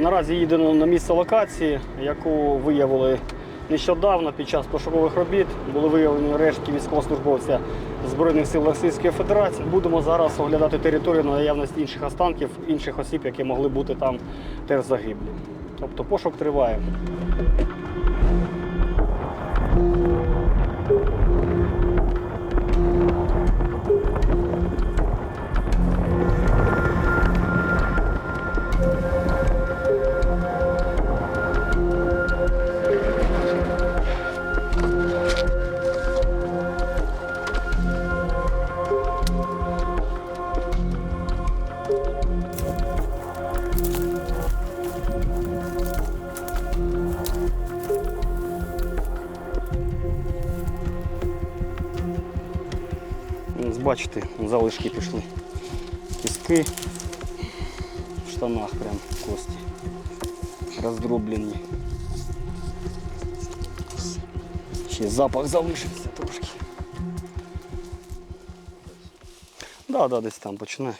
наразі їдемо на місце локації, яку виявили нещодавно під час пошукових робіт. Були виявлені рештки військовослужбовця Збройних сил Російської Федерації. Будемо зараз оглядати територію на наявність інших останків, інших осіб, які могли бути там теж загиблі. Тобто пошук триває. Бачите, залишки пішли. Кістки в штанах прям кості. Роздроблені. Ще запах залишився трошки. Да, да, десь там починає.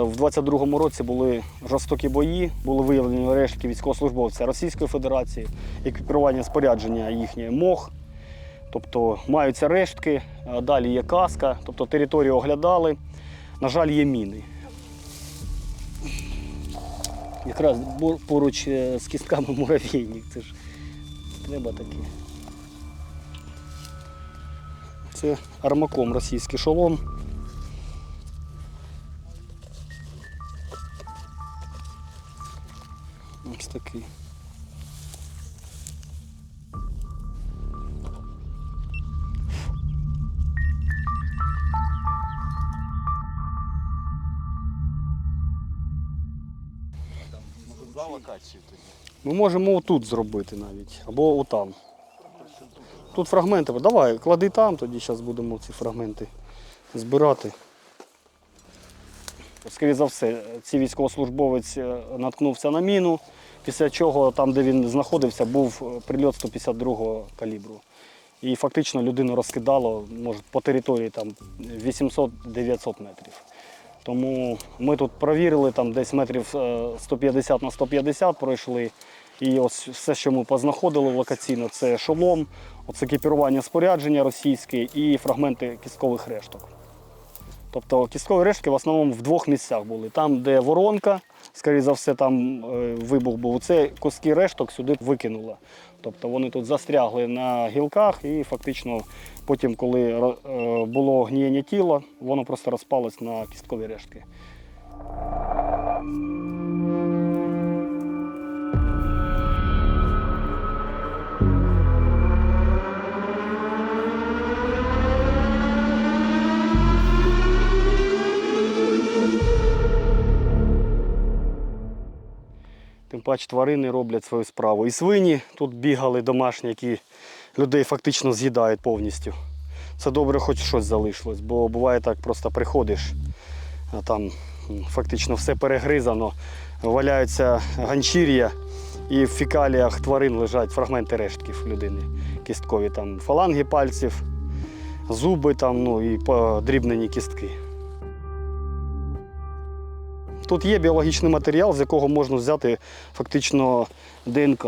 В 22-му році були жорстокі бої, були виявлені рештки військовослужбовця Російської Федерації, екіпірування спорядження їхнє МОГ. Тобто маються рештки, е, далі є каска, тобто територію оглядали. На жаль, є міни. Якраз поруч е, з кістками муравейник. Це ж треба таке. Це армаком російський шолом. Такий. Ми можемо отут зробити навіть, або отам. Тут фрагменти. Давай, клади там, тоді зараз будемо ці фрагменти збирати. Скоріше за все, цей військовослужбовець е, наткнувся на міну, після чого там, де він знаходився, був е, прильот 152-го калібру. І фактично людину розкидало може, по території там 800-900 метрів. Тому ми тут провірили, там десь метрів е, 150 на 150 пройшли. І ось все, що ми познаходили локаційно, це шолом, екіпірування спорядження російське і фрагменти кісткових решток. Тобто кісткові рештки в основному в двох місцях були. Там, де воронка, скоріше за все, там е, вибух був. Це куски решток сюди викинуло. Тобто вони тут застрягли на гілках і фактично потім, коли е, було гнієння тіла, воно просто розпалось на кісткові рештки. Тим паче тварини роблять свою справу. І свині тут бігали домашні, які людей фактично з'їдають повністю. Це добре, хоч щось залишилось, бо буває так, просто приходиш, а там фактично все перегризано, валяються ганчір'я, і в фекаліях тварин лежать фрагменти рештків людини кісткові, там фаланги пальців, зуби там, ну і подрібнені кістки. Тут є біологічний матеріал, з якого можна взяти фактично ДНК.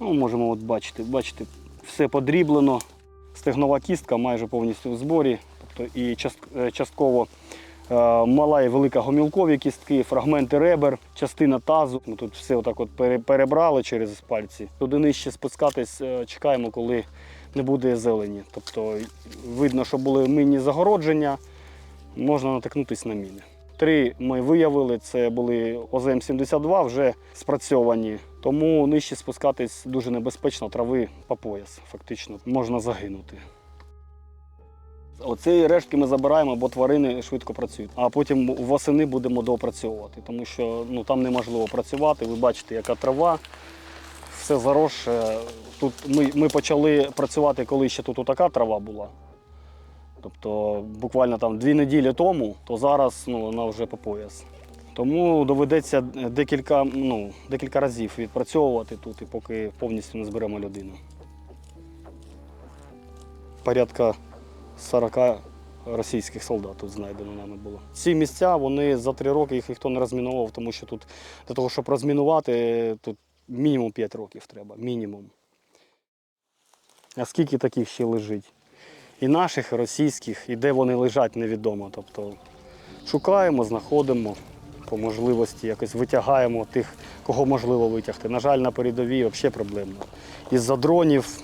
Ну, можемо от бачити, бачите, все подріблено. Стегнова кістка майже повністю в зборі. Тобто і е, частково е, мала і велика гомілкові кістки, фрагменти ребер, частина тазу. Ми тут все отак от перебрали через пальці. Туди нижче спускатись е, чекаємо, коли не буде зелені. Тобто видно, що були мінні загородження, можна натикнутися на міни. Три ми виявили, це були ОЗМ-72 вже спрацьовані, тому нижче спускатись дуже небезпечно, трави по пояс, фактично, можна загинути. Оці рештки ми забираємо, бо тварини швидко працюють. А потім восени будемо доопрацьовувати, тому що ну, там неможливо працювати. Ви бачите, яка трава, все заросше. Тут ми, ми почали працювати, коли ще тут така трава була. Тобто буквально там дві неділі тому, то зараз ну, вона вже по пояс. Тому доведеться декілька, ну, декілька разів відпрацьовувати тут, і поки повністю не зберемо людину. Порядка 40 російських солдат тут знайдено нами було. Ці місця вони за три роки їх ніхто не розмінував, тому що тут для того, щоб розмінувати, тут мінімум 5 років треба. Мінімум. А скільки таких ще лежить? І наших, і російських, і де вони лежать, невідомо. Тобто шукаємо, знаходимо по можливості, якось витягаємо тих, кого можливо витягти. На жаль, на передовій взагалі проблемно. Із-за дронів,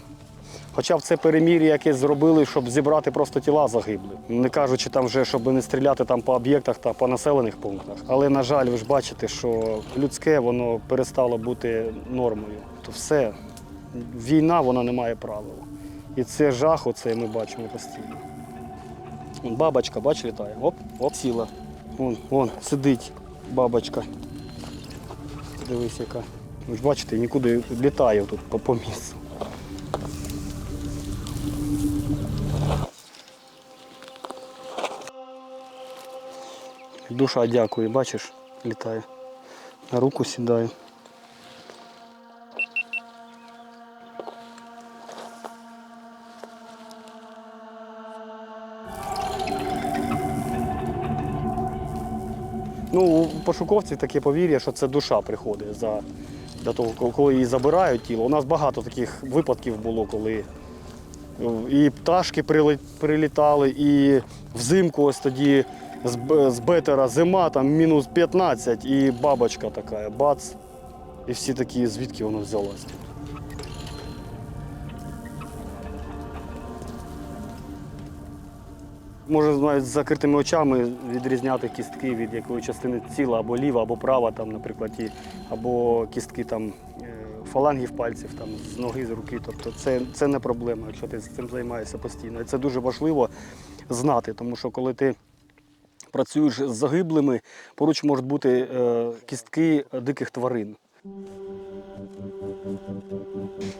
хоча б це перемір'я, яке зробили, щоб зібрати просто тіла загиблих. Не кажучи там вже, щоб не стріляти там по об'єктах та по населених пунктах. Але, на жаль, ви ж бачите, що людське воно перестало бути нормою. То все, війна вона не має правил. І це жах, оце ми бачимо постійно. Бабочка, бач, літає. Оп, оп, сіла. Вон, вон, сидить бабочка. Дивись, яка. Ви ж бачите, нікуди літає тут по, по місцю. Душа дякує, бачиш, літає. На руку сідає. Ну, у пошуковців таке повір'я, що це душа приходить за, для того, коли- її забирають тіло. У нас багато таких випадків було, коли е, і пташки прилітали, і взимку ось тоді з, бетера зима, там мінус 15, і бабочка така, бац. І всі такі, звідки воно взялось. Може навіть з закритими очами відрізняти кістки від якої частини тіла, або ліва, або права, там, наприклад, і, або кістки там, е, фалангів пальців там, з ноги, з руки. Тобто це, це не проблема, якщо ти цим займаєшся постійно. І це дуже важливо знати, тому що коли ти працюєш з загиблими, поруч можуть бути е, кістки диких тварин.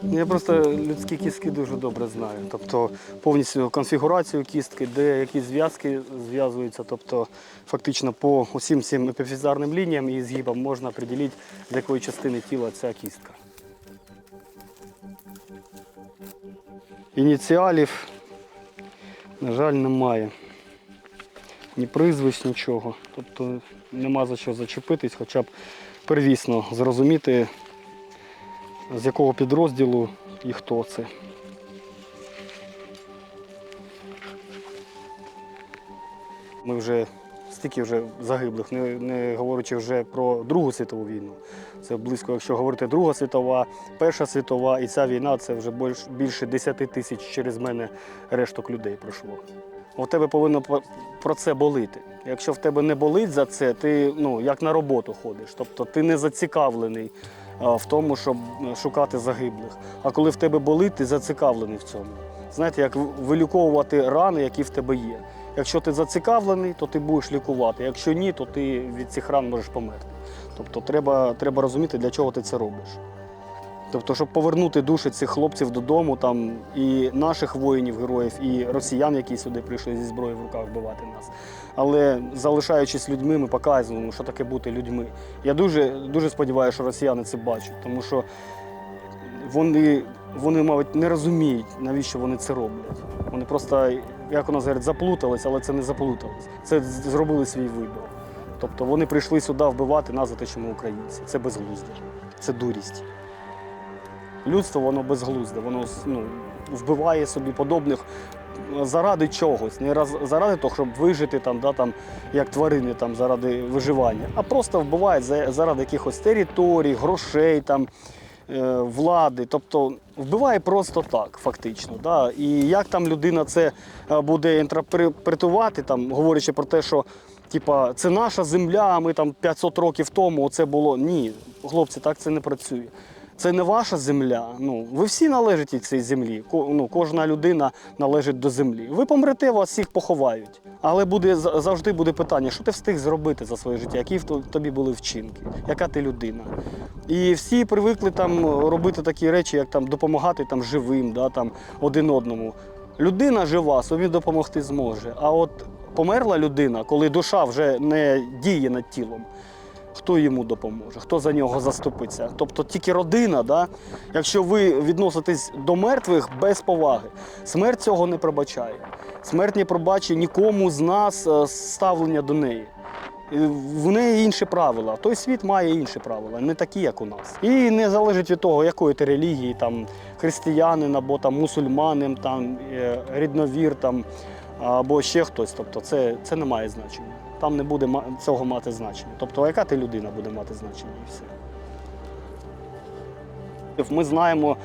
Ну, Я просто людські кістки дуже добре знаю. Тобто повністю конфігурацію кістки, де які зв'язки зв'язуються. Тобто фактично по усім цим епіфізарним лініям і згибам можна приділити, з якої частини тіла ця кістка. Ініціалів, на жаль, немає. Ні прізвищ, нічого. Тобто нема за що зачепитись, хоча б первісно зрозуміти, з якого підрозділу і хто це. Ми вже стільки вже загиблих, не, не говорячи вже про Другу світову війну. Це близько, якщо говорити Друга світова, Перша світова і ця війна це вже більш, більше 10 тисяч через мене решток людей пройшло. У тебе повинно про це болити. Якщо в тебе не болить за це, ти ну, як на роботу ходиш. Тобто ти не зацікавлений в тому, щоб е, шукати загиблих. А коли в тебе болить, ти зацікавлений в цьому. Знаєте, як виліковувати рани, які в тебе є. Якщо ти зацікавлений, то ти будеш лікувати. Якщо ні, то ти від цих ран можеш померти. Тобто треба, треба розуміти, для чого ти це робиш. Тобто, щоб повернути душі цих хлопців додому, там і наших воїнів, героїв, і росіян, які сюди прийшли зі зброєю в руках вбивати нас. Але залишаючись людьми, ми показуємо, що таке бути людьми. Я дуже, дуже сподіваюся, що росіяни це бачать, тому що вони, вони, мабуть, не розуміють, навіщо вони це роблять. Вони просто, як у нас говорять, заплутались, але це не заплутались. Це зробили свій вибір. Тобто вони прийшли сюди вбивати нас за те, що ми українці. Це безглуздя, це дурість. Людство воно безглузде, воно ну, вбиває собі подобних заради чогось, не раз, заради того, щоб вижити там, да, там, як тварини там, заради виживання, а просто вбивають заради якихось територій, грошей, там, е, влади. Тобто вбиває просто так, фактично. Да? І як там людина це е, буде інтерпретувати, там, говорячи про те, що типа, це наша земля, а ми там 500 років тому це було. Ні, хлопці, так це не працює. Це не ваша земля. Ну, ви всі належите цій землі. Ну, кожна людина належить до землі. Ви помрете, вас всіх поховають. Але буде за- завжди буде питання, що ти встиг зробити за своє життя, які в то- тобі були вчинки, яка ти людина. І всі привикли там робити такі речі, як там допомагати там живим, да, там один одному. Людина жива, собі допомогти зможе. А от померла людина, коли душа вже не діє над тілом, хто йому допоможе, хто за нього заступиться? Тобто тільки родина, да? якщо ви відноситесь до мертвих без поваги, смерть цього не пробачає. Смерть не пробачить нікому з нас е, ставлення до неї. В неї інші правила. Той світ має інші правила, не такі, як у нас. І не залежить від того, якої ти релігії, там християнин або там мусульманин, там е, рідновір, там або ще хтось. Тобто, це, це не має значення. Там не буде цього мати значення. Тобто, яка ти людина буде мати значення і все. Ми знаємо,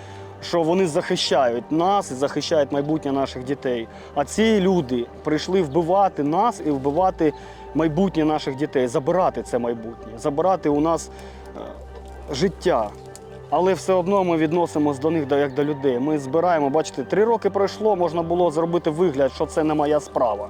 що вони захищають нас і захищають майбутнє наших дітей. А ці люди прийшли вбивати нас і вбивати майбутнє наших дітей, забирати це майбутнє, забирати у нас е, життя. Але все одно ми відносимось до них як до людей. Ми збираємо, бачите, три роки пройшло, можна було зробити вигляд, що це не моя справа.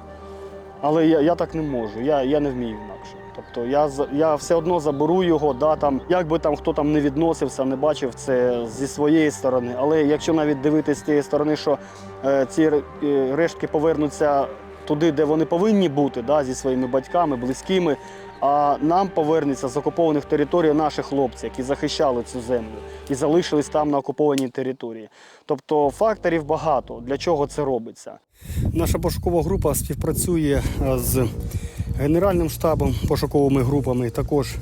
Але я, я так не можу, я, я не вмію інакше. Тобто я, я все одно заберу його, да, там, як би там хто там не відносився, не бачив це зі своєї сторони. Але якщо навіть дивитися з тієї сторони, що е, ці е, рештки повернуться туди, де вони повинні бути, да, зі своїми батьками, близькими, а нам повернеться з окупованих територій наші хлопці, які захищали цю землю і залишились там на окупованій території. Тобто факторів багато. Для чого це робиться? Наша пошукова група співпрацює е, з Генеральним штабом, пошуковими групами, також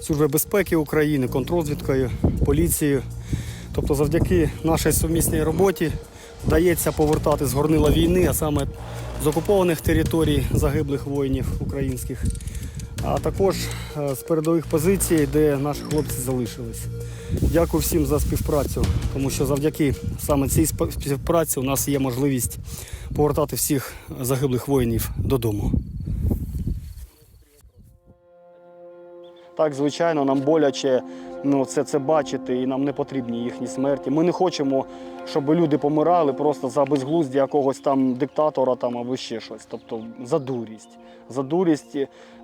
Службою безпеки України, контрозвідкою, поліцією. Тобто, завдяки нашій сумісній роботі вдається повертати з горнила війни, а саме з окупованих територій загиблих воїнів українських, а також е, з передових позицій, де наші хлопці залишились. Дякую всім за співпрацю, тому що завдяки саме цій співпраці у нас є можливість повертати всіх загиблих воїнів додому. Так, звичайно, нам боляче ну, це, це бачити, і нам не потрібні їхні смерті. Ми не хочемо, щоб люди помирали просто за безглуздя якогось там диктатора там, або ще щось. Тобто за дурість. За дурість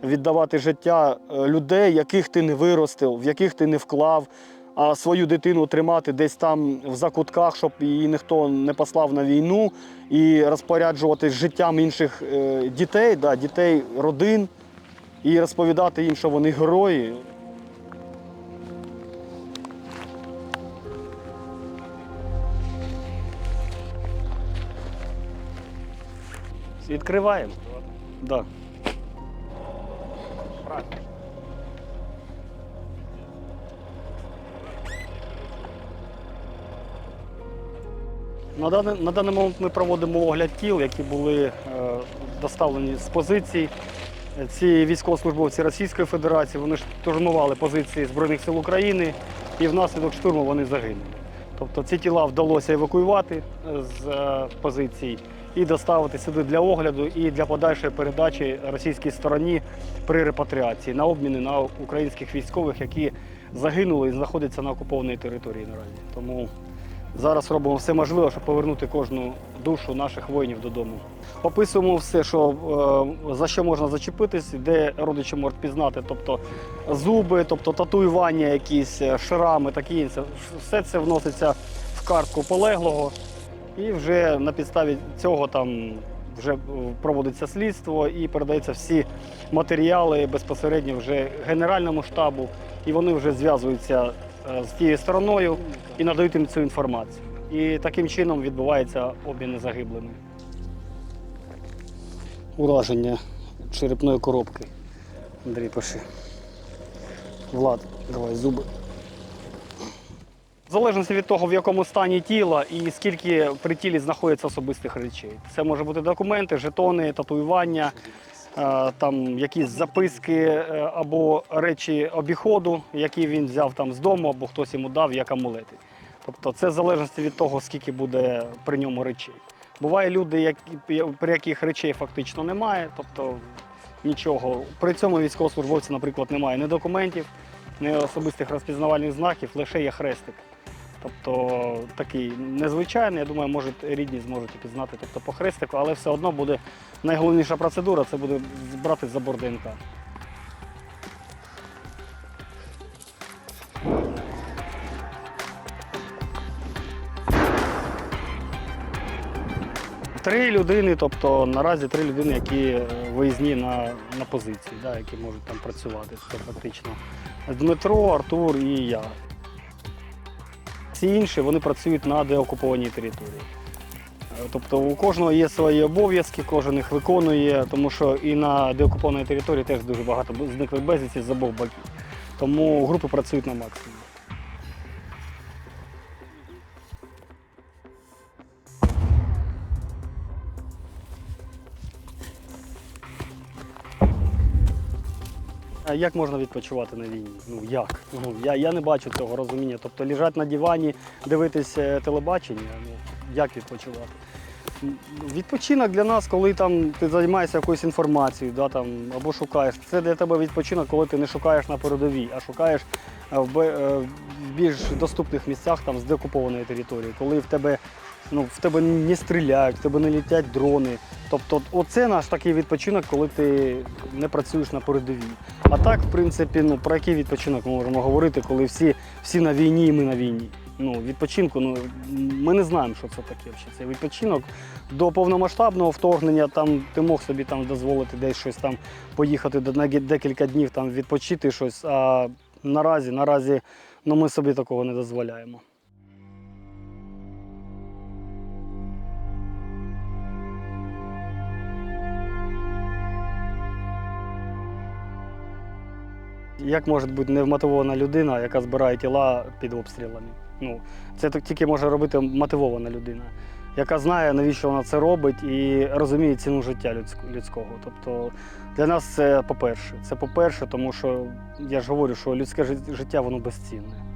віддавати життя е, людей, яких ти не виростив, в яких ти не вклав, а свою дитину тримати десь там в закутках, щоб її ніхто не послав на війну, і розпоряджуватись життям інших е, дітей, да, дітей родин і розповідати їм, що вони герої. Відкриваємо. Да. На даний, на даний момент ми проводимо огляд тіл, які були е, доставлені з позицій. Ці військовослужбовці Російської Федерації вони штурмували позиції Збройних сил України і внаслідок штурму вони загинули. Тобто ці тіла вдалося евакуювати з е, позицій і доставити сюди для огляду і для подальшої передачі російській стороні при репатріації на обміни на українських військових, які загинули і знаходяться на окупованій території наразі. Тому Зараз робимо все можливе, щоб повернути кожну душу наших воїнів додому. Описуємо все, що, е, за що можна зачепитись, де родичі можуть пізнати, тобто зуби, тобто татуювання, якісь е, шрами, такі інше. Все це вноситься в картку полеглого, і вже на підставі цього там вже проводиться слідство і передаються всі матеріали безпосередньо вже Генеральному штабу, і вони вже зв'язуються е, з тією стороною і надають їм цю інформацію. І таким чином відбувається обмін загиблими. Ураження черепної коробки. Андрій, пиши. Влад, давай зуби. В залежності від того, в якому стані тіла і скільки при тілі знаходиться особистих речей. Це може бути документи, жетони, татуювання, е, там якісь записки е, або речі обіходу, які він взяв там з дому, або хтось йому дав як амулети. Тобто це в залежності від того, скільки буде при ньому речей. Буває люди, які, при яких речей фактично немає, тобто нічого. При цьому військовослужбовці, наприклад, немає ні документів, ні особистих розпізнавальних знаків, лише є хрестик. Тобто такий незвичайний, я думаю, може рідні зможуть пізнати тобто, по хрестику, але все одно буде найголовніша процедура це буде збрати забор ДНК. Три людини, тобто наразі три людини, які е, виїзні на, на позиції, да, які можуть там працювати. Це фактично Дмитро, Артур і я. Всі інші вони працюють на деокупованій території. Е, Тобто у кожного є свої обов'язки, кожен їх виконує, тому що і на деокупованій території теж дуже багато зниклих безвісті з обох боків. Тому групи працюють на максимум. А Як можна відпочивати на війні? Ну як? Ну, я, я не бачу цього розуміння. Тобто лежати на дивані, дивитися телебачення, ну як відпочивати? Відпочинок для нас, коли там ти займаєшся якоюсь інформацією, да, там, або шукаєш. Це для тебе відпочинок, коли ти не шукаєш на передовій, а шукаєш е, в е, в більш доступних місцях там, з деокупованої території, коли в тебе, ну, в тебе не стріляють, в тебе не літять дрони. Тобто, оце наш такий відпочинок, коли ти не працюєш на передовій. А так, в принципі, ну про який відпочинок ми можемо говорити, коли всі, всі на війні і ми на війні. Ну, відпочинку, ну ми не знаємо, що це таке. взагалі. Це відпочинок до повномасштабного вторгнення. Там ти мог собі там дозволити десь щось там поїхати на декілька днів там відпочити щось. А наразі, наразі, ну ми собі такого не дозволяємо. Як може бути невмотивована людина, яка збирає тіла під обстрілами? Ну, це тільки може робити мотивована людина, яка знає, навіщо вона це робить і розуміє ціну життя людсько- людського. Тобто для нас це по-перше. Це по-перше, тому що я ж говорю, що людське жит- життя воно безцінне.